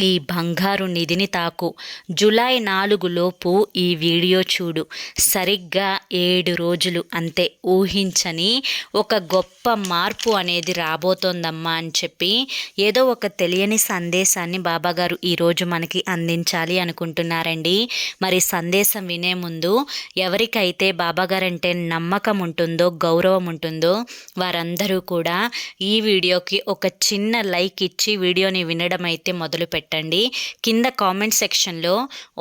ఈ బంగారు నిధిని తాకు. జులై నాలుగు లోపు ఈ వీడియో చూడు. సరిగ్గా ఏడు రోజులు అంతే. ఊహించని ఒక గొప్ప మార్పు అనేది రాబోతోందమ్మా అని చెప్పి ఏదో ఒక తెలియని సందేశాన్ని బాబాగారు ఈరోజు మనకి అందించాలి అనుకుంటున్నారండి. మరి సందేశం వినే ముందు ఎవరికైతే బాబాగారు అంటే నమ్మకం ఉంటుందో గౌరవం ఉంటుందో వారందరూ కూడా ఈ వీడియోకి ఒక చిన్న లైక్ ఇచ్చి వీడియోని వినడం అయితే మొదలు పెట్టండి. కింద కామెంట్ సెక్షన్లో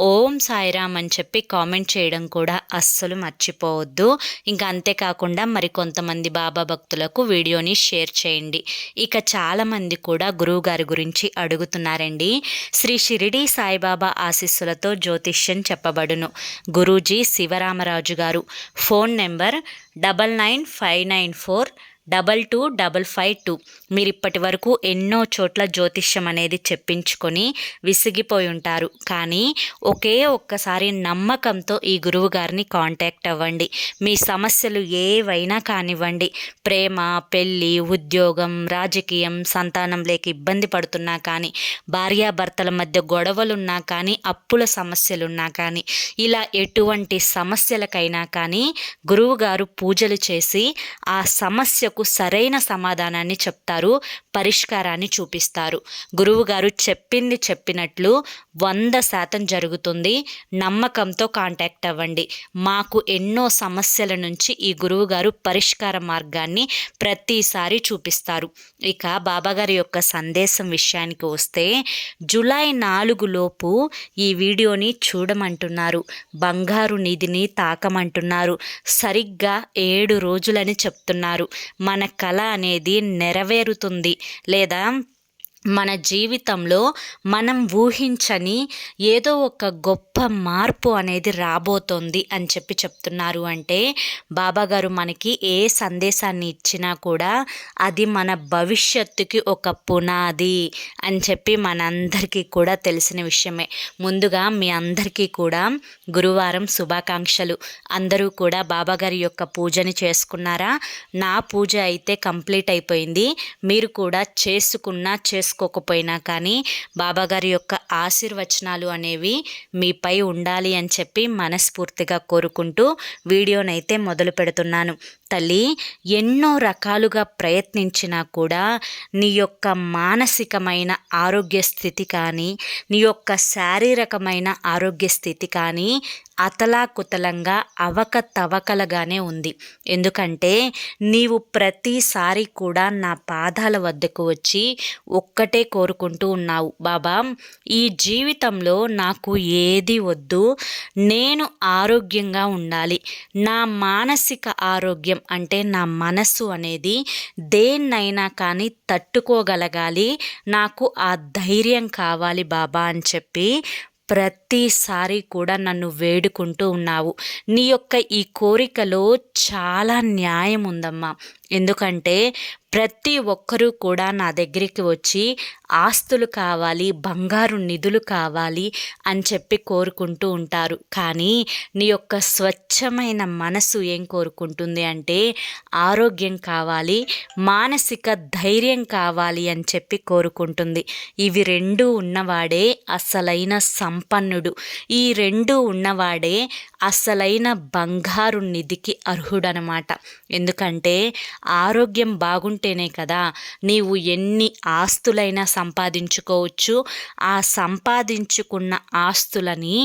ఓం సాయిరామ్ అని చెప్పి కామెంట్ చేయడం కూడా అస్సలు మర్చిపోవద్దు. ఇంకా అంతేకాకుండా మరి కొంతమంది బాబా భక్తులకు వీడియోని షేర్ చేయండి. ఇక చాలామంది కూడా గురువు గారి గురించి అడుగుతున్నారండి. శ్రీ షిరిడి సాయిబాబా ఆశీస్సులతో జ్యోతిష్యం చెప్పబడును. Guruji Sivaramaraju garu. Phone number double nine five nine four double two double five two. మీరు ఇప్పటి వరకు ఎన్నో చోట్ల జ్యోతిష్యం అనేది చెప్పించుకొని విసిగిపోయి ఉంటారు. కానీ ఒకే ఒక్కసారి నమ్మకంతో ఈ గురువు గారిని కాంటాక్ట్ అవ్వండి. మీ సమస్యలు ఏవైనా కానివ్వండి. ప్రేమ పెళ్ళి ఉద్యోగం రాజకీయం సంతానం లేక ఇబ్బంది పడుతున్నా కానీ భార్యాభర్తల మధ్య గొడవలున్నా కానీ అప్పుల సమస్యలున్నా కానీ ఇలా ఎటువంటి సమస్యలకైనా కానీ గురువుగారు పూజలు చేసి ఆ సమస్యకు మనకు సరైన సమాధానాన్ని చెప్తారు పరిష్కారాన్ని చూపిస్తారు. గురువుగారు చెప్పింది చెప్పినట్లు వంద శాతం జరుగుతుంది. నమ్మకంతో కాంటాక్ట్ అవ్వండి. మాకు ఎన్నో సమస్యల నుంచి ఈ గురువుగారు పరిష్కార మార్గాన్ని ప్రతిసారి చూపిస్తారు. ఇక బాబాగారి యొక్క సందేశం విషయానికి వస్తే జూలై నాలుగులోపు ఈ వీడియోని చూడమంటున్నారు. బంగారు నిధిని తాకమంటున్నారు. సరిగ్గా ఏడు రోజులని చెప్తున్నారు. మన కళ అనేది నెరవేరుతుంది లేదా మన జీవితంలో మనం ఊహించని ఏదో ఒక గొప్ప మార్పు అనేది రాబోతోంది అని చెప్పి చెప్తున్నారు. అంటే బాబాగారు మనకి ఏ సందేశాన్ని ఇచ్చినా కూడా అది మన భవిష్యత్తుకి ఒక పునాది అని చెప్పి మనందరికీ కూడా తెలిసిన విషయమే. ముందుగా మీ అందరికీ కూడా గురువారం శుభాకాంక్షలు. అందరూ కూడా బాబాగారి యొక్క పూజని చేసుకున్నారా? నా పూజ అయితే కంప్లీట్ అయిపోయింది. మీరు కూడా చేసుకున్నా చేసుకు చేసుకోకపోయినా కానీ బాబాగారి యొక్క ఆశీర్వచనాలు అనేవి మీపై ఉండాలి అని చెప్పి మనస్ఫూర్తిగా కోరుకుంటూ వీడియోనైతే మొదలు పెడుతున్నాను. తల్లి ఎన్నో రకాలుగా ప్రయత్నించినా కూడా నీ యొక్క మానసికమైన ఆరోగ్య స్థితి కానీ నీ యొక్క శారీరకమైన ఆరోగ్య స్థితి కానీ అతలాకుతలంగా అవకతవకలుగానే ఉంది. ఎందుకంటే నీవు ప్రతిసారి కూడా నా పాదాల వద్దకు వచ్చి ఒక్కటే కోరుకుంటూ ఉన్నావు. బాబా ఈ జీవితంలో నాకు ఏది వద్దు నేను ఆరోగ్యంగా ఉండాలి. నా మానసిక ఆరోగ్యం అంటే నా మనస్సు అనేది దేన్నైనా కానీ తట్టుకోగలగాలి. నాకు ఆ ధైర్యం కావాలి బాబా అని చెప్పి ప్రతిసారి కూడా నన్ను వేడుకుంటూ ఉన్నావు. నీ యొక్క ఈ కోరికలో చాలా న్యాయం ఉందమ్మా. ఎందుకంటే ప్రతి ఒక్కరూ కూడా నా దగ్గరికి వచ్చి ఆస్తులు కావాలి బంగారు నిధులు కావాలి అని చెప్పి కోరుకుంటూ ఉంటారు. కానీ నీ యొక్క స్వచ్ఛమైన మనసు ఏం కోరుకుంటుంది అంటే ఆరోగ్యం కావాలి మానసిక ధైర్యం కావాలి అని చెప్పి కోరుకుంటుంది. ఇవి రెండు ఉన్నవాడే అసలైన సంపన్నుడు. ఈ రెండు ఉన్నవాడే అసలైన బంగారు నిధికి అర్హుడనమాట. ఎందుకంటే ఆరోగ్యం బాగుంటేనే కదా నీవు ఎన్ని ఆస్తులైనా సంపాదించుకోవచ్చు. ఆ సంపాదించుకున్న ఆస్తులని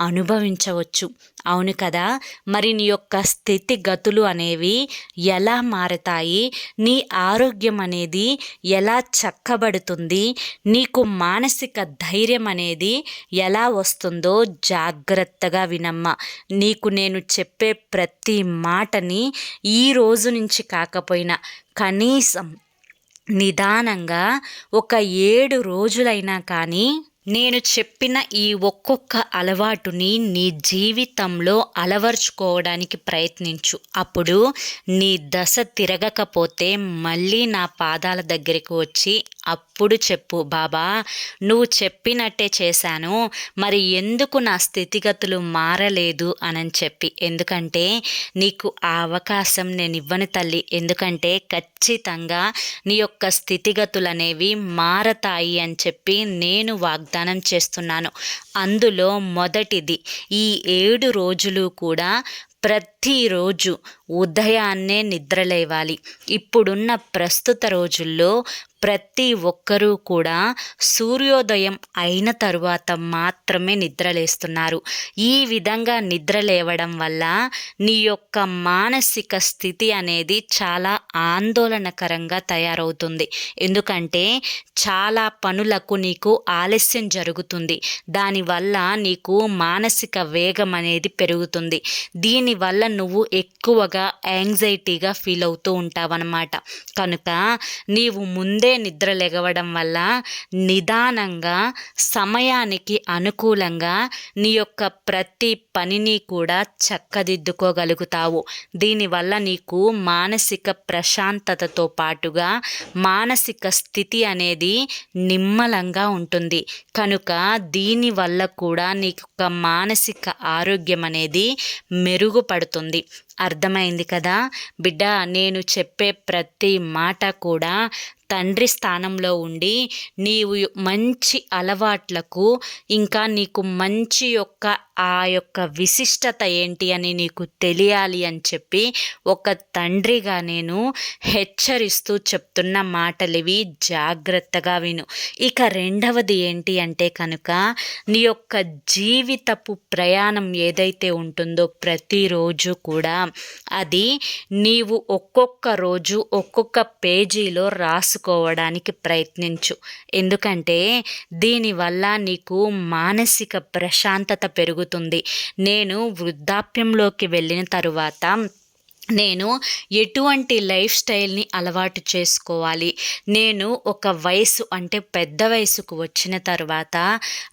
అనుభవించవచ్చు. అవును కదా? మరి నీ యొక్క స్థితిగతులు అనేవి ఎలా మారతాయి? నీ ఆరోగ్యం అనేది ఎలా చక్కబడుతుంది? నీకు మానసిక ధైర్యం అనేది ఎలా వస్తుందో జాగ్రత్తగా వినమ్మ. నీకు నేను చెప్పే ప్రతి మాటని ఈ రోజు నుంచి కాకపోయినా కనీసం నిదానంగా ఒక ఏడు రోజులైనా కానీ నేను చెప్పిన ఈ ఒక్కొక్క అలవాటుని నీ జీవితంలో అలవర్చుకోవడానికి ప్రయత్నించు. అప్పుడు నీ దశ తిరగకపోతే మళ్ళీ నా పాదాల దగ్గరికి వచ్చి అప్పుడు చెప్పు బాబా నువ్వు చెప్పినట్టే చేశాను మరి ఎందుకు నా స్థితిగతులు మారలేదు అని చెప్పి. ఎందుకంటే నీకు ఆ అవకాశం నేను ఇవ్వను తల్లి. ఎందుకంటే ఖచ్చితంగా నీ యొక్క స్థితిగతులు అనేవి మారతాయి అని చెప్పి నేను వాగ్దానం చేస్తున్నాను. అందులో మొదటిది ఈ ఏడు రోజులు కూడా ప్రతిరోజు ఉదయాన్నే నిద్రలేవాలి. ఇప్పుడున్న ప్రస్తుత రోజుల్లో ప్రతి ఒక్కరూ కూడా సూర్యోదయం అయిన తరువాత మాత్రమే నిద్రలేస్తున్నారు. ఈ విధంగా నిద్రలేవడం వల్ల నీ యొక్క మానసిక స్థితి అనేది చాలా ఆందోళనకరంగా తయారవుతుంది. ఎందుకంటే చాలా పనులకు నీకు ఆలస్యం జరుగుతుంది. దానివల్ల నీకు మానసిక వేగం అనేది పెరుగుతుంది. దీనివల్ల నువ్వు ఎక్కువగా యాంగ్జైటీగా ఫీల్ అవుతూ ఉంటావన్నమాట. కనుక నీవు ముందే నిద్ర లెగవడం వల్ల నిదానంగా సమయానికి అనుకూలంగా నీ యొక్క ప్రతి పనిని కూడా చక్కదిద్దుకోగలుగుతావు. దీనివల్ల నీకు మానసిక ప్రశాంతతతో పాటుగా మానసిక స్థితి అనేది నిమ్మలంగా ఉంటుంది. కనుక దీనివల్ల కూడా నీకు ఒక మానసిక ఆరోగ్యం అనేది మెరుగుపడుతుంది. అర్థమైంది కదా? బిడ్డ నేను చెప్పే ప్రతి మాట కూడా తండ్రి స్థానంలో ఉండి నీవు మంచి అలవాట్లకు ఇంకా నీకు మంచి యొక్క ఆ యొక్క విశిష్టత ఏంటి అని నీకు తెలియాలి అని చెప్పి ఒక తండ్రిగా నేను హెచ్చరిస్తూ చెప్తున్న మాటలివి జాగ్రత్తగా విను. ఇక రెండవది ఏంటి అంటే కనుక నీ యొక్క జీవితపు ప్రయాణం ఏదైతే ఉంటుందో ప్రతిరోజు కూడా అది నీవు ఒక్కొక్క రోజు ఒక్కొక్క పేజీలో రాసుకోవడానికి ప్రయత్నించు. ఎందుకంటే దీనివల్ల నీకు మానసిక ప్రశాంతత పెరుగుతుంది. నేను వృద్ధాప్యంలోకి వెళ్ళిన తరువాత నేను ఎటువంటి లైఫ్ స్టైల్ని అలవాటు చేసుకోవాలి? నేను ఒక వయసు అంటే పెద్ద వయసుకు వచ్చిన తర్వాత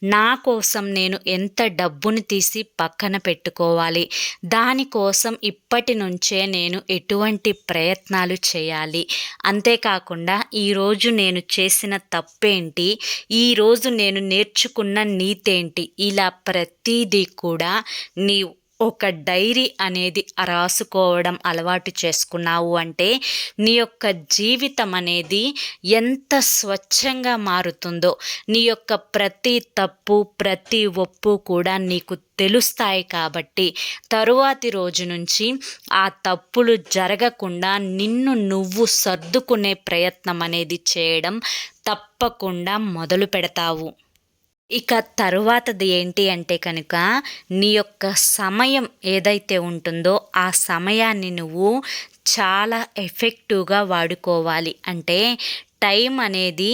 నా కోసం నేను ఎంత డబ్బుని తీసి పక్కన పెట్టుకోవాలి? దానికోసం ఇప్పటి నుంచే నేను ఎటువంటి ప్రయత్నాలు చేయాలి? అంతేకాకుండా ఈరోజు నేను చేసిన తప్పేంటి? ఈరోజు నేను నేర్చుకున్న నీతేంటి? ఇలా ప్రతీదీ కూడా నీవు ఒక డైరీ అనేది రాసుకోవడం అలవాటు చేసుకున్నావు అంటే నీ యొక్క జీవితం అనేది ఎంత స్వచ్ఛంగా మారుతుందో నీ యొక్క ప్రతి తప్పు ప్రతి ఒప్పు కూడా నీకు తెలుస్తాయి కాబట్టి తరువాతి రోజు నుంచి ఆ తప్పులు జరగకుండా నిన్ను నువ్వు సర్దుకునే ప్రయత్నం అనేది చేయడం తప్పకుండా మొదలు పెడతావు. ఇక తరువాతది ఏంటి అంటే కనుక నీ యొక్క సమయం ఏదైతే ఉంటుందో ఆ సమయాన్ని నువ్వు చాలా ఎఫెక్టివ్గా వాడుకోవాలి. అంటే టైం అనేది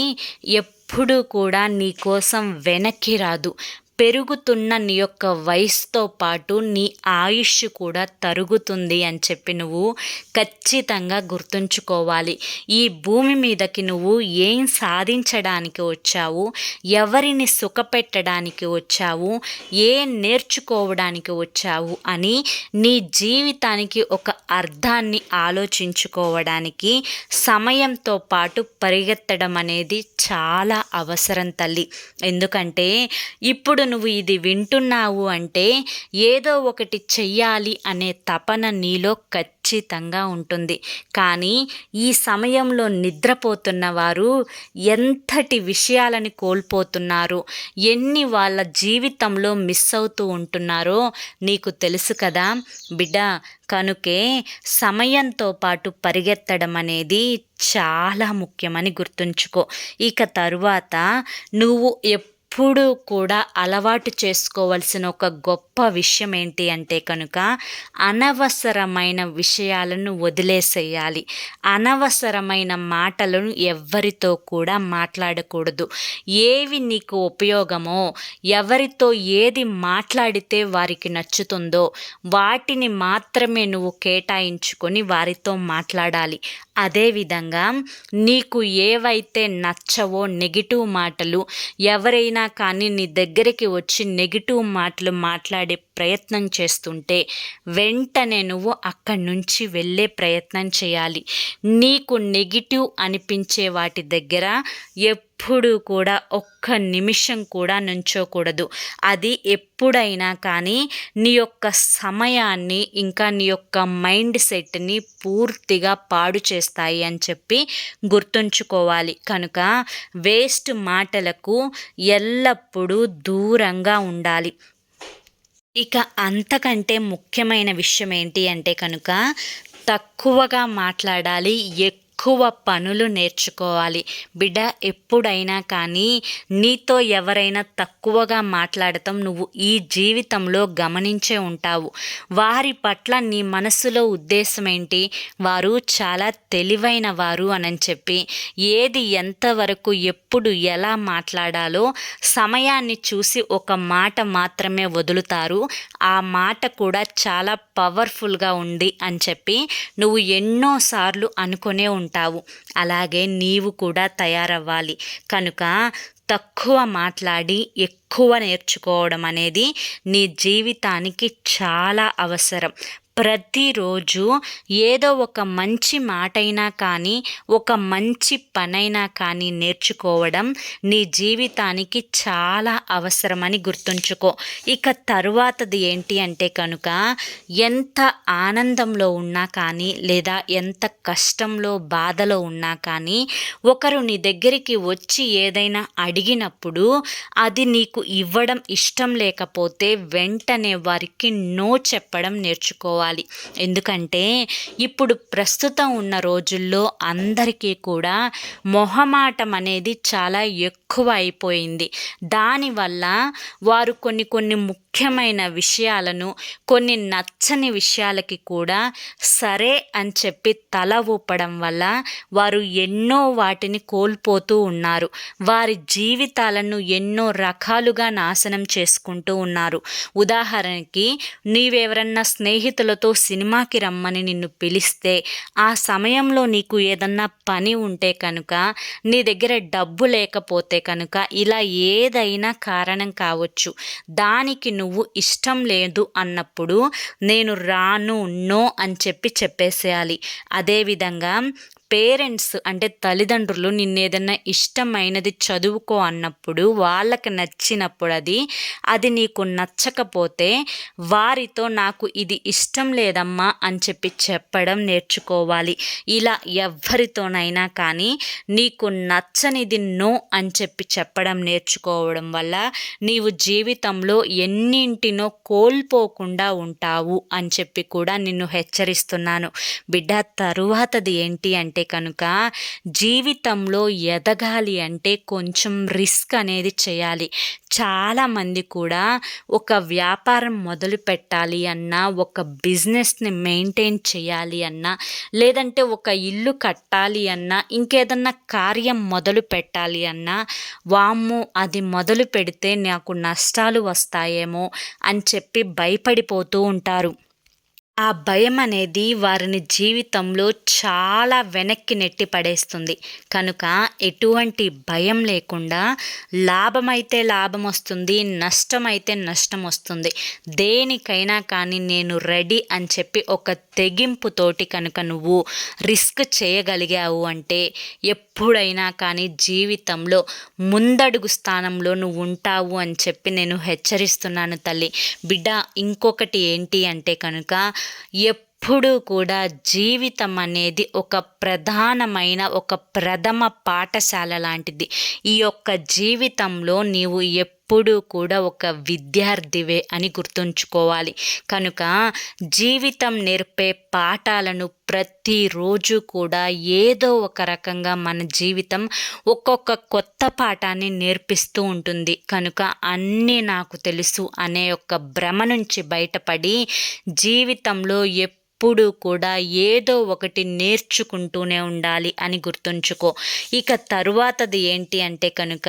ఎప్పుడు కూడా నీ కోసం వెనక్కి రాదు. పెరుగుతున్న నీ యొక్క వయసుతో పాటు నీ ఆయుష్ కూడా తరుగుతుంది అని చెప్పి నువ్వు ఖచ్చితంగా గుర్తుంచుకోవాలి. ఈ భూమి మీదకి నువ్వు ఏం సాధించడానికి వచ్చావు? ఎవరిని సుఖపెట్టడానికి వచ్చావు? ఏం నేర్చుకోవడానికి వచ్చావు? అని నీ జీవితానికి ఒక అర్థాన్ని ఆలోచించుకోవడానికి సమయంతో పాటు పరిగెత్తడం అనేది చాలా అవసరం తల్లి. ఎందుకంటే ఇప్పుడు ఇప్పుడు నువ్వు ఇది వింటున్నావు అంటే ఏదో ఒకటి చెయ్యాలి అనే తపన నీలో ఖచ్చితంగా ఉంటుంది. కానీ ఈ సమయంలో నిద్రపోతున్న వారు ఎంతటి విషయాలని కోల్పోతున్నారు ఎన్ని వాళ్ళ జీవితంలో మిస్ అవుతూ ఉంటున్నారో నీకు తెలుసు కదా. బిడ్డ కనుకే సమయంతో పాటు పరిగెత్తడం అనేది చాలా ముఖ్యమని గుర్తుంచుకో. ఇక తరువాత నువ్వు ఎప్పుడు ఎప్పుడూ కూడా అలవాటు చేసుకోవాల్సిన ఒక గొప్ప విషయం ఏంటి అంటే కనుక అనవసరమైన విషయాలను వదిలేసేయాలి. అనవసరమైన మాటలను ఎవ్వరితో కూడా మాట్లాడకూడదు. ఏవి నీకు ఉపయోగమో ఎవరితో ఏది మాట్లాడితే వారికి నచ్చుతుందో వాటిని మాత్రమే నువ్వు కేటాయించుకొని వారితో మాట్లాడాలి. అదేవిధంగా నీకు ఏవైతే నచ్చవో నెగిటివ్ మాటలు ఎవరైనా కానీ నీ దగ్గరికి వచ్చి నెగిటివ్ మాటలు మాట్లాడే ప్రయత్నం చేస్తుంటే వెంటనే నువ్వు అక్కడి నుంచి వెళ్ళే ప్రయత్నం చేయాలి. నీకు నెగిటివ్ అనిపించే వాటి దగ్గర ఎప్పుడూ కూడా ఒక్క నిమిషం కూడా నుంచోకూడదు. అది ఎప్పుడైనా కానీ నీ యొక్క సమయాన్ని ఇంకా నీ యొక్క మైండ్ సెట్ని పూర్తిగా పాడు చేస్తాయి అని చెప్పి గుర్తుంచుకోవాలి. కనుక వేస్ట్ మాటలకు ఎల్లప్పుడూ దూరంగా ఉండాలి. ఇక అంతకంటే ముఖ్యమైన విషయం ఏంటి అంటే కనుక తక్కువగా మాట్లాడాలి ఎక్కువ ఎక్కువ పనులు నేర్చుకోవాలి. బిడ్డ ఎప్పుడైనా కానీ నీతో ఎవరైనా తక్కువగా మాట్లాడటం నువ్వు ఈ జీవితంలో గమనించే ఉంటావు. వారి పట్ల నీ మనసులో ఉద్దేశం ఏంటి? వారు చాలా తెలివైన వారు అని చెప్పి ఏది ఎంతవరకు ఎప్పుడు ఎలా మాట్లాడాలో సమయాన్ని చూసి ఒక మాట మాత్రమే వదులుతారు. ఆ మాట కూడా చాలా పవర్ఫుల్గా ఉంది అని చెప్పి నువ్వు ఎన్నోసార్లు అనుకునే ఉంటావు. ఉంటావు. అలాగే నీవు కూడా తయారవ్వాలి. కనుక తక్కువ మాట్లాడి ఎక్కువ నేర్చుకోవడం అనేది నీ జీవితానికి చాలా అవసరం. ప్రతిరోజు ఏదో ఒక మంచి మాటైనా కానీ ఒక మంచి పనైనా కానీ నేర్చుకోవడం నీ జీవితానికి చాలా అవసరమని గుర్తుంచుకో. ఇక తరువాతది ఏంటి అంటే కనుక ఎంత ఆనందంలో ఉన్నా కానీ లేదా ఎంత కష్టంలో బాధలో ఉన్నా కానీ ఒకరు నీ దగ్గరికి వచ్చి ఏదైనా అడిగినప్పుడు అది నీకు ఇవ్వడం ఇష్టం లేకపోతే వెంటనే వారికి నో చెప్పడం నేర్చుకోవాలి. చేసుకోవాలి. ఎందుకంటే ఇప్పుడు ప్రస్తుతం ఉన్న రోజుల్లో అందరికీ కూడా మొహమాటం అనేది చాలా ఎక్కువ అయిపోయింది దానివల్ల వారు కొన్ని కొన్ని ముఖ్యమైన విషయాలను కొన్ని నచ్చని విషయాలకి కూడా సరే అని చెప్పి తల ఊపడం వల్ల వారు ఎన్నో వాటిని కోల్పోతూ ఉన్నారు. వారి జీవితాలను ఎన్నో రకాలుగా నాశనం చేసుకుంటూ ఉన్నారు. ఉదాహరణకి నీవెవరన్నా స్నేహితులతో సినిమాకి రమ్మని నిన్ను పిలిస్తే ఆ సమయంలో నీకు ఏదన్నా పని ఉంటే కనుక నీ దగ్గర డబ్బు లేకపోతే కనుక ఇలా ఏదైనా కారణం కావచ్చు. దానికి నువ్వు ఇష్టం లేదు అన్నప్పుడు నేను రాను నో అని చెప్పి చెప్పేసేయాలి. అదేవిధంగా పేరెంట్స్ అంటే తల్లిదండ్రులు నిన్నేదన్నా ఇష్టమైనది చదువుకో అన్నప్పుడు వాళ్ళకి నచ్చినప్పుడు అది అది నీకు నచ్చకపోతే వారితో నాకు ఇది ఇష్టం లేదమ్మా అని చెప్పి చెప్పడం నేర్చుకోవాలి. ఇలా ఎవరితోనైనా కానీ నీకు నచ్చనిది నో అని చెప్పి చెప్పడం నేర్చుకోవడం వల్ల నీవు జీవితంలో ఎన్నింటినో కోల్పోకుండా ఉంటావు అని చెప్పి కూడా నిన్ను హెచ్చరిస్తున్నాను. బిడ్డ తరువాతది ఏంటి అంటే అయితే కనుక జీవితంలో ఎదగాలి అంటే కొంచెం రిస్క్ అనేది చేయాలి. చాలామంది కూడా ఒక వ్యాపారం మొదలు పెట్టాలి అన్నా ఒక బిజినెస్ని మెయింటైన్ చేయాలి అన్నా లేదంటే ఒక ఇల్లు కట్టాలి అన్నా ఇంకేదన్నా కార్యం మొదలు పెట్టాలి అన్నా వామ్ము అది మొదలు పెడితే నాకు నష్టాలు వస్తాయేమో అని చెప్పి భయపడిపోతూ ఉంటారు. ఆ భయం అనేది వారిని జీవితంలో చాలా వెనక్కి నెట్టి పడేస్తుంది. కనుక ఎటువంటి భయం లేకుండా లాభమైతే లాభం వస్తుంది నష్టమైతే నష్టం వస్తుంది. దేనికైనా కానీ నేను రెడీ అని చెప్పి ఒక తెగింపుతోటి కనుక నువ్వు రిస్క్ చేయగలిగావు అంటే ఎప్పుడైనా కానీ జీవితంలో ముందడుగు స్థానంలో నువ్వు ఉంటావు అని చెప్పి నేను హెచ్చరిస్తున్నాను తల్లి. బిడ్డ ఇంకొకటి ఏంటి అంటే కనుక ఎప్పుడూ కూడా జీవితం అనేది ఒక ప్రధానమైన ఒక ప్రథమ పాఠశాల లాంటిది. ఈ యొక్క జీవితంలో నీవు ఎప్పుడు కూడా ఒక విద్యార్థివే అని గుర్తుంచుకోవాలి. కనుక జీవితం నేర్పే పాఠాలను ప్రతిరోజు కూడా ఏదో ఒక రకంగా మన జీవితం ఒక్కొక్క కొత్త పాఠాన్ని నేర్పిస్తూ ఉంటుంది. కనుక అన్నీ నాకు తెలుసు అనే ఒక భ్రమ నుంచి బయటపడి జీవితంలో ఎప్పుడు ఎప్పుడూ కూడా ఏదో ఒకటి నేర్చుకుంటూనే ఉండాలి అని గుర్తుంచుకో. ఇక తరువాతది ఏంటి అంటే కనుక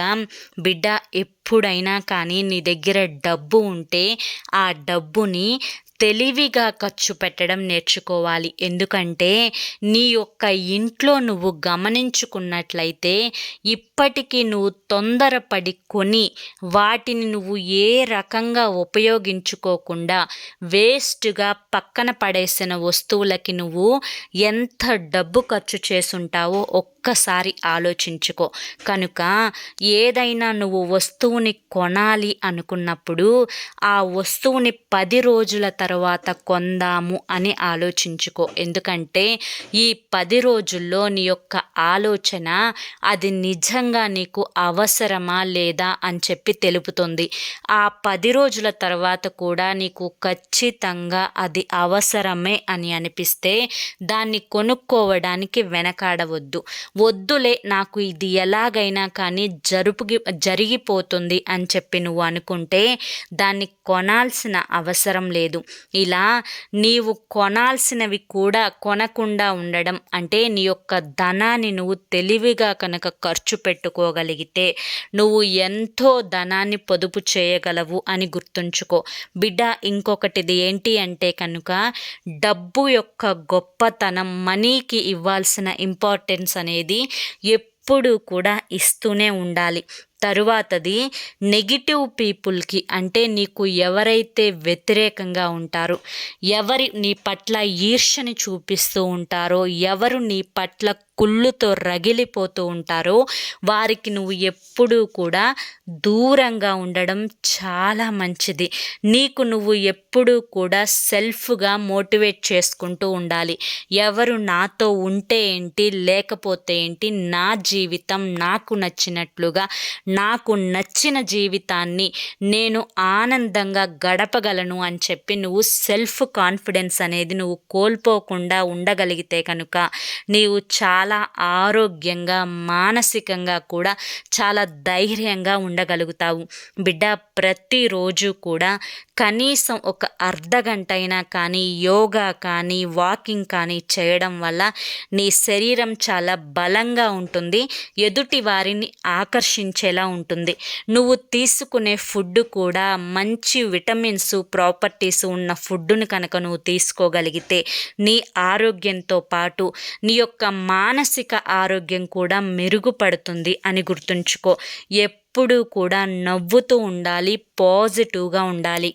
బిడ్డ ఎప్పుడైనా కానీ నీ దగ్గర డబ్బు ఉంటే ఆ డబ్బుని తెలివిగా ఖర్చు పెట్టడం నేర్చుకోవాలి. ఎందుకంటే నీ యొక్క ఇంట్లో నువ్వు గమనించుకున్నట్లయితే ఇప్పటికీ నువ్వు తొందరపడి కొని వాటిని నువ్వు ఏ రకంగా ఉపయోగించుకోకుండా వేస్ట్గా పక్కన పడేసిన వస్తువులకి నువ్వు ఎంత డబ్బు ఖర్చు చేసుంటావో ఒక్కసారి ఆలోచించుకో. కనుక ఏదైనా నువ్వు వస్తువుని కొనాలి అనుకున్నప్పుడు ఆ వస్తువుని పది రోజుల తర్వాత కొందాము అని ఆలోచించుకో. ఎందుకంటే ఈ పది రోజుల్లో నీ యొక్క ఆలోచన అది నిజంగా నీకు అవసరమా లేదా అని చెప్పి తెలుపుతుంది. ఆ పది రోజుల తర్వాత కూడా నీకు ఖచ్చితంగా అది అవసరమే అని అనిపిస్తే దాన్ని కొనుక్కోవడానికి వెనకాడవద్దు. వద్దులే నాకు ఇది ఎలాగైనా కానీ జరుపుకి జరిగిపోతుంది అని చెప్పి నువ్వు అనుకుంటే దాన్ని కొనాల్సిన అవసరం లేదు. ఇలా నీవు కొనాల్సినవి కూడా కొనకుండా ఉండడం అంటే నీ యొక్క ధనాన్ని నువ్వు తెలివిగా కనుక ఖర్చు పెట్టుకోగలిగితే నువ్వు ఎంతో ధనాన్ని పొదుపు చేయగలవు అని గుర్తుంచుకో. బిడ్డ ఇంకొకటిది ఏంటి అంటే కనుక డబ్బు యొక్క గొప్పతనం మనీకి ఇవ్వాల్సిన ఇంపార్టెన్స్ అనేది ఎప్పుడు కూడా ఇస్తూనే ఉండాలి. తరువాతది నెగిటివ్ పీపుల్కి అంటే నీకు ఎవరైతే వ్యతిరేకంగా ఉంటారో ఎవరి నీ పట్ల ఈర్ష్యని చూపిస్తూ ఉంటారో ఎవరు నీ పట్ల కుళ్ళుతో రగిలిపోతూ ఉంటారో వారికి నువ్వు ఎప్పుడూ కూడా దూరంగా ఉండడం చాలా మంచిది. నీకు నువ్వు ఎప్పుడూ కూడా సెల్ఫ్గా మోటివేట్ చేసుకుంటూ ఉండాలి. ఎవరు నాతో ఉంటే ఏంటి లేకపోతే ఏంటి నా జీవితం నాకు నచ్చినట్లుగా నాకు నచ్చిన జీవితాన్ని నేను ఆనందంగా గడపగలను అని చెప్పి నువ్వు సెల్ఫ్ కాన్ఫిడెన్స్ అనేది నువ్వు కోల్పోకుండా ఉండగలిగితే కనుక నీవు చాలా ఆరోగ్యంగా మానసికంగా కూడా చాలా ధైర్యంగా ఉండగలుగుతావు. బిడ్డ ప్రతిరోజు కూడా కనీసం ఒక అర్ధ గంట అయినా కానీ యోగా కానీ వాకింగ్ కానీ చేయడం వల్ల నీ శరీరం చాలా బలంగా ఉంటుంది. ఎదుటి వారిని ఆకర్షించే ఆకర్షించేలా ఉంటుంది? నువ్వు తీసుకునే ఫుడ్ కూడా మంచి విటమిన్స్ ప్రాపర్టీస్ ఉన్న ఫుడ్డును కనుక నువ్వు తీసుకోగలిగితే నీ ఆరోగ్యంతో పాటు నీ యొక్క మానసిక ఆరోగ్యం కూడా మెరుగుపడుతుంది అని గుర్తుంచుకో. ఎప్పుడూ కూడా నవ్వుతూ ఉండాలి పాజిటివ్గా ఉండాలి.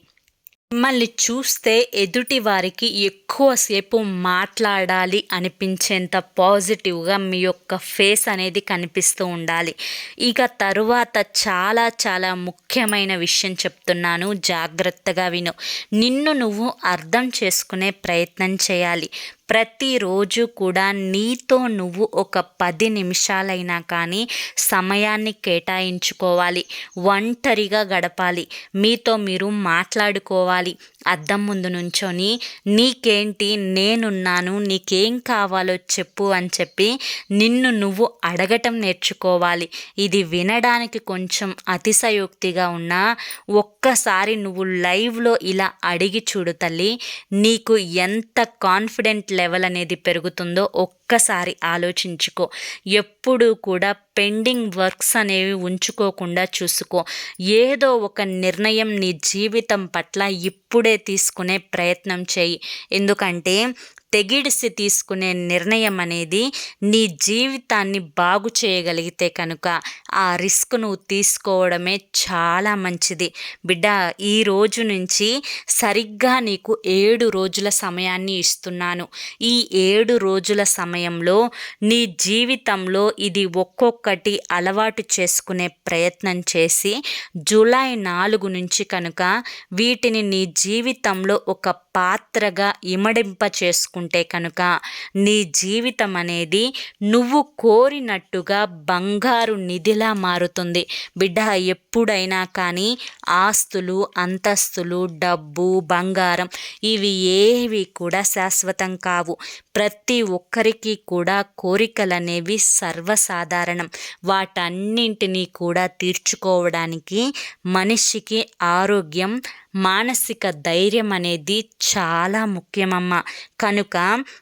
మిమ్మల్ని చూస్తే ఎదుటి వారికి ఎక్కువసేపు మాట్లాడాలి అనిపించేంత పాజిటివ్గా మీ యొక్క ఫేస్ అనేది కనిపిస్తూ ఉండాలి. ఇక తరువాత చాలా చాలా ముఖ్యమైన విషయం చెప్తున్నాను. జాగ్రత్తగా విను. నిన్ను నువ్వు అర్థం చేసుకునే ప్రయత్నం చేయాలి. ప్రతిరోజు కూడా నీతో నువ్వు ఒక పది నిమిషాలైనా కానీ సమయాన్ని కేటాయించుకోవాలి. ఒంటరిగా గడపాలి. మీతో మీరు మాట్లాడుకోవాలి. అద్దం ముందు నుంచొని నీకేంటి? నేనున్నాను. నీకేం కావాలో చెప్పు అని చెప్పి నిన్ను నువ్వు అడగటం నేర్చుకోవాలి. ఇది వినడానికి కొంచెం అతిశయోక్తిగా ఉన్నా ఒక్కసారి నువ్వు లైవ్లో ఇలా అడిగి చూడు తల్లి. నీకు ఎంత కాన్ఫిడెంట్ లెవెల్ అనేది పెరుగుతుందో ఒక్కసారి ఆలోచించుకో. ఎప్పుడు కూడా పెండింగ్ వర్క్స్ అనేవి ఉంచుకోకుండా చూసుకో. ఏదో ఒక నిర్ణయం నీ జీవితం పట్ల ఇప్పుడే తీసుకునే ప్రయత్నం చేయి. ఎందుకంటే తెగిడిసి తీసుకునే నిర్ణయం అనేది నీ జీవితాన్ని బాగు చేయగలిగితే కనుక ఆ రిస్క్ నువ్వు తీసుకోవడమే చాలా మంచిది. బిడ్డ ఈ రోజు నుంచి సరిగ్గా నీకు ఏడు రోజుల సమయాన్ని ఇస్తున్నాను. ఈ ఏడు రోజుల సమయం సమయంలో నీ జీవితంలో ఇది ఒక్కొక్కటి అలవాటు చేసుకునే ప్రయత్నం చేసి జూలై నాలుగు నుంచి కనుక వీటిని నీ జీవితంలో ఒక పాత్రగా ఇమడింప చేసుకుంటే కనుక నీ జీవితం అనేది నువ్వు కోరినట్టుగా బంగారు నిధిలా మారుతుంది. బిడ్డ ఎప్పుడైనా కానీ ఆస్తులు అంతస్తులు డబ్బు బంగారం ఇవి ఏవి కూడా శాశ్వతం కావు. ప్రతి ఒక్కరికి కూడా కోరికలనేవి సర్వసాధారణం. వాటన్నింటినీ కూడా తీర్చుకోవడానికి మనిషికి ఆరోగ్యం మానసిక ధైర్యం అనేది చాలా ముఖ్యమమ్మ. కనుక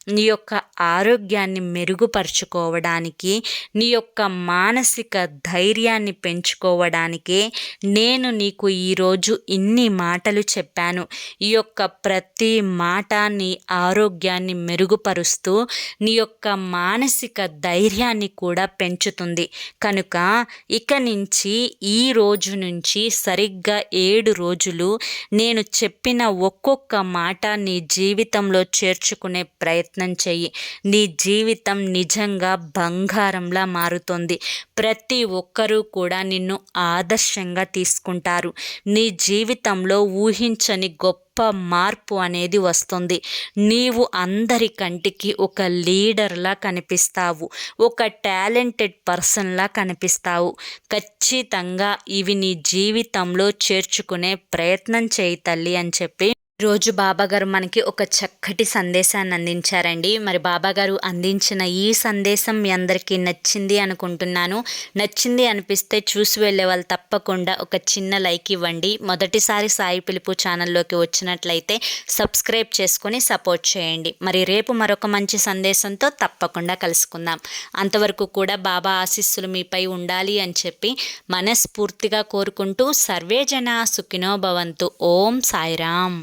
నీ యొక్క ఆరోగ్యాన్ని మెరుగుపరుచుకోవడానికి నీ యొక్క మానసిక ధైర్యాన్ని పెంచుకోవడానికే నేను నీకు ఈరోజు ఇన్ని మాటలు చెప్పాను. ఈ యొక్క ప్రతి మాట నీ ఆరోగ్యాన్ని మెరుగుపరుస్తూ నీ యొక్క మానసిక ధైర్యాన్ని కూడా పెంచుతుంది. కనుక ఇక నుంచి ఈ రోజు నుంచి సరిగ్గా ఏడు రోజులు నేను చెప్పిన ఒక్కొక్క మాట నీ జీవితంలో చేర్చుకునే ప్రయత్నం చెయ్యి. నీ జీవితం నిజంగా బంగారంలా మారుతుంది. ప్రతి ఒక్కరూ కూడా నిన్ను ఆదర్శంగా తీసుకుంటారు. నీ జీవితంలో ఊహించని గొప్ప మార్పు అనేది వస్తుంది. నీవు అందరి కంటికి ఒక లీడర్లా కనిపిస్తావు. ఒక టాలెంటెడ్ పర్సన్లా కనిపిస్తావు. ఖచ్చితంగా ఇవి నీ జీవితంలో చేర్చుకునే ప్రయత్నం చేయి తల్లి అని చెప్పి రోజు బాబాగారు మనకి ఒక చక్కటి సందేశాన్ని అందించారండి. మరి బాబాగారు అందించిన ఈ సందేశం మీ అందరికీ నచ్చింది అనుకుంటున్నాను. నచ్చింది అనిపిస్తే చూసి వెళ్ళే వాళ్ళు తప్పకుండా ఒక చిన్న లైక్ ఇవ్వండి. మొదటిసారి సాయి పిలుపు ఛానల్లోకి వచ్చినట్లయితే సబ్స్క్రైబ్ చేసుకొని సపోర్ట్ చేయండి. మరి రేపు మరొక మంచి సందేశంతో తప్పకుండా కలుసుకుందాం. అంతవరకు కూడా బాబా ఆశీస్సులు మీపై ఉండాలి అని చెప్పి మనస్ఫూర్తిగా కోరుకుంటూ సర్వేజన సుఖినో భవంతు. ఓం సాయిరామ్.